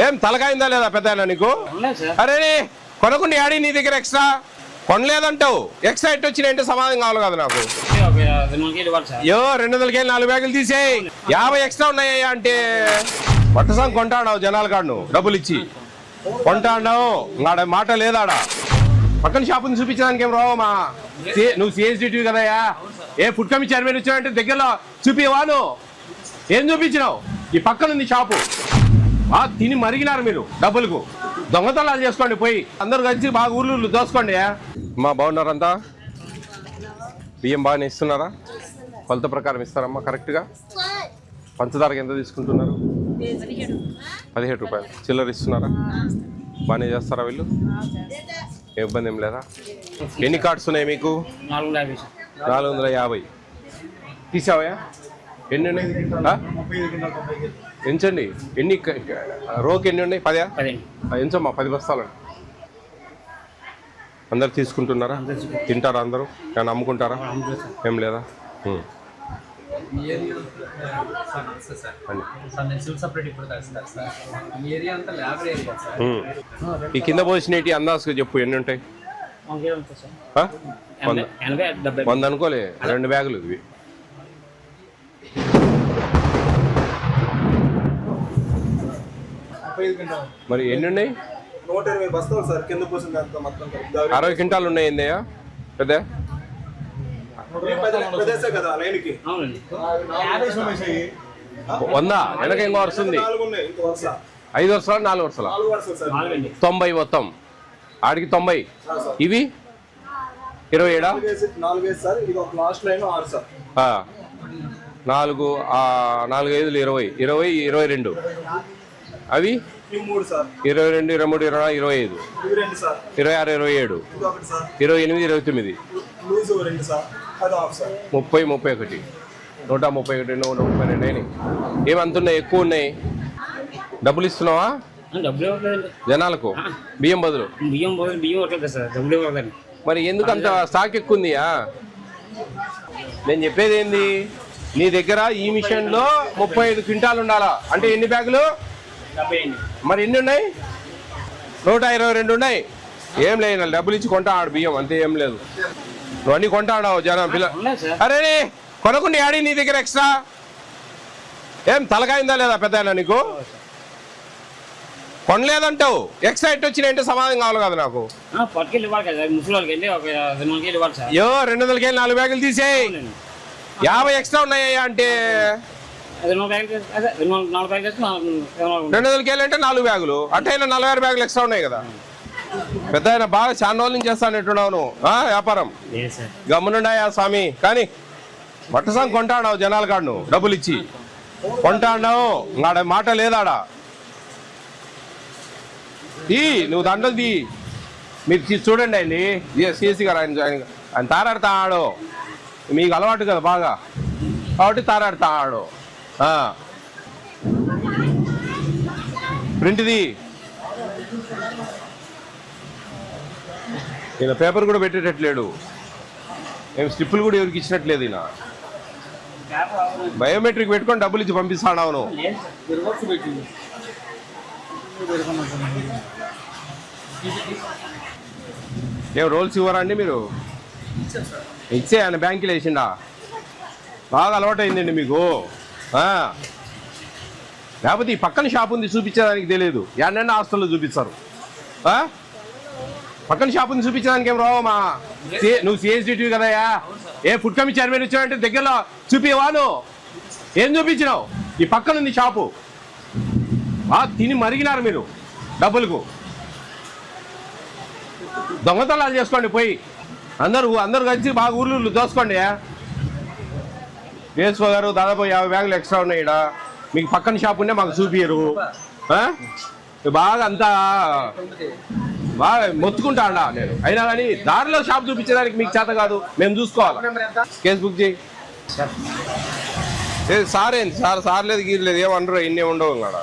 ఏం తలకాయిందా లేదా పెద్ద నీకు? ఉన్నాయి అరే కొనకుండా ఆడి నీ దగ్గర ఎక్స్ట్రా? కొనలేదంటావు. ఎక్స్ట్రా ఎట్ వచ్చినాయంటే సమాధానం కావాలి కదా నాకు? ఒక రెండు వందలకి నాలుగు బ్యాగులు తీసేయి. యాభై ఎక్స్ట్రా ఉన్నాయ్యా అంటే. పట్టసం కొంటాడావు జనాల కాడు డబ్బులు ఇచ్చి. కొంటాడావు. ఆడ మాట లేదాడ? పక్కన షాపుని చూపించడానికి ఏం రావు మా సి- నువ్వు సిఎస్డిటివి కదయ్యా? ఏ ఫుడ్ కమి చైర్మన్ వచ్చావంటే దగ్గరలో చూపివా నువ్వు? ఏం చూపించినావు? ఈ పక్కన ఉంది షాపు తిని మరిగినారు మీరు డబ్బులకు. దొంగతనాలు చేసుకోండి పోయి. అందరు కలిసి బాగా ఊర్లు దోసుకోండి మా బాగున్నారంతా? బియ్యం బాగానే ఇస్తున్నారా? కొలత ప్రకారం ఇస్తారమ్మా కరెక్ట్గా? పంచదారకి ఎంత తీసుకుంటున్నారు? పదిహేడు రూపాయలు. చిల్లర ఇస్తున్నారా? బాగానే చేస్తారా వీళ్ళు? ఏ ఇబ్బంది ఏం లేదా? ఎన్ని కార్డ్స్ ఉన్నాయి మీకు? నాలుగు వందల యాభై సార్. ఎన్ని ఉన్నాయి? ఎంచండి? ఎన్ని రోకి ఎన్ని ఉన్నాయి? పదా ఎంచమ్మా పది బస్తాలు. అందరు తీసుకుంటున్నారా? తింటారా అందరూ? కానీ అమ్ముకుంటారా? ఏం లేదా? ఈ ఏరియా అంతా ల్యాబ్ ఏరియా సార్. ఉం. ఈ కింద పోసినవి అందాజుగా చెప్పు ఎన్ని ఉంటాయి? వంద అనుకోలే రెండు బ్యాగులు ఇవి. మరి ఎన్ని ఉన్నాయి నూట ఇరవై బస్తాలు సార్ కింద పోసిన మొత్తం. అరవై క్వింటాలు ఉన్నాయి ఏందయ్యా పెద్ద? కదా లైన్కి. వంద? వెనక ఇంకో వస్తుంది నాలుగు ఉన్నాయి ఇంకో వరుస. ఐదు వరుసలా నాలుగు వరుసలా? తొంభై మొత్తం. ఆడికి తొంభై. ఇవి? ఇరవై ఏడా? నాలుగు నాలుగు ఐదులు ఇరవై. ఇరవై ఇరవై రెండు. అవి? ఇరవై రెండు ఇరవై మూడు ఇరవై నాలుగు ఇరవై ఐదు. ఇరవై ఆరు ఇరవై ఏడు. ఇరవై ఎనిమిది ఇరవై తొమ్మిది. ముప్పై ముప్పై ఒకటి. నూట ముప్పై ఒకటి నూట ముప్పై రెండు అయినాయి. ఏమంతున్నాయి ఎక్కువ ఉన్నాయి. డబ్బులు ఇస్తున్నావా? జనాలకు? బియ్యం బదులు? బియ్యం పోయి బియ్యం ఇవ్వట్లేదు సార్. డబ్బులు ఇవ్వట్లేదండి మరి ఎందుకు అంత స్టాక్ ఎక్కువ ఉందియా? నేను చెప్పేది ఏంది? నీ దగ్గర ఈ మిషన్లో ముప్పై ఐదు క్వింటాలు ఉండాలా? అంటే ఎన్ని బ్యాగులు? మరి ఎన్ని ఉన్నాయి? నూట ఇరవై రెండు ఉన్నాయి. ఏం లేదు డబ్బులు ఇచ్చి కొంటా ఆడు బియ్యం అంతే ఏం లేదు. నువ్వు అన్ని కొంటాడావు జనం పిల్ల ఉన్నాయి అరే కొనకుండా ఆడి నీ దగ్గర ఎక్స్ట్రా ఏం తలకాయిందా లేదా పెద్ద నీకు? కొనలేదంటావు. ఎక్స్ట్రా ఎట్ వచ్చినాయంటే సమాధానం కావాలి కదా నాకు. ఒక రెండు వందలకి నాలుగు బ్యాగులు తీసేయి. యాభై ఎక్స్ట్రా ఉన్నాయ్యా అంటే? రెండు వందల రెండు వందల నాలుగు బ్యాగులు. అంటే అట్టయినా నలభై ఆరు బ్యాగులు ఎక్స్ట్రా ఉన్నాయి కదా. పెద్ద ఆయన బాగా చాలా రోజుల నుంచి చేస్తానట్టున్నావు నువ్వు వ్యాపారం. గమ్మునుండాయా స్వామి? కానీ బట్టసాం కొంటాడావు జనాల కాడు డబ్బులు ఇచ్చి. కొంటాడావు. ఆడ మాట లేదాడ? తీ నువ్వు దండలు తీ. మీరు చూడండి అండి సిఎస్సి గారు ఆయన ఆయన- ఆయన తారాడుతా ఆడు మీకు అలవాటు కదా బాగా. కాబట్టి తారాడుతా ఆడు ప్రింట్ది. ఈయన పేపర్ కూడా పెట్టేటట్లేడు. ఏం స్లిప్పులు కూడా ఎవరికి ఇచ్చినట్లేదు ఈయన. బయోమెట్రిక్ పెట్టుకొని డబ్బులు ఇచ్చి పంపిస్తాడు అవును. ఏం రోల్స్ ఇవ్వరా అండి మీరు? ఇచ్చే ఆయన బ్యాంకులో వేసిండా? బాగా అలవాటు అయిందండి మీకు. లేకపోతే ఈ పక్కన షాప్ ఉంది చూపించేదానికి తెలియదు. ఎన్నెన్న హాస్టల్లో చూపిస్తారు. పక్కన షాప్ ఉంది చూపించడానికి ఏం రావమ్మా నువ్వు సిఎస్డిటివి కదయ్యా? ఏ ఫుడ్ కమిటీ చైర్మన్ వచ్చావంటే దగ్గరలో చూపివా నువ్వు ఏం చూపించినావు? ఈ పక్కన ఉంది షాపు తిని మరిగినారు మీరు డబ్బులకు. దొంగతనాలు చేసుకోండి పోయి. అందరూ అందరూ కలిసి బాగా ఊర్లు దోసుకోండి వేసుకో గారు దాదాపు యాభై బ్యాగులు ఎక్స్ట్రా ఉన్నాయి ఈడ మీకు పక్కన షాప్ ఉంటే మాకు చూపియరు బాగా అంతా బాగా మొత్తుకుంటా అండా నేను? అయినా కానీ దారిలో షాప్ చూపించడానికి మీకు చేత కాదు. మేము చూసుకోవాలి? కేసు బుక్ చేయి. ఏ, సార్? ఏంది సార్ సార్ లేదు గీరు లేదు. ఏమనరు ఎన్ని ఉండవు కదా.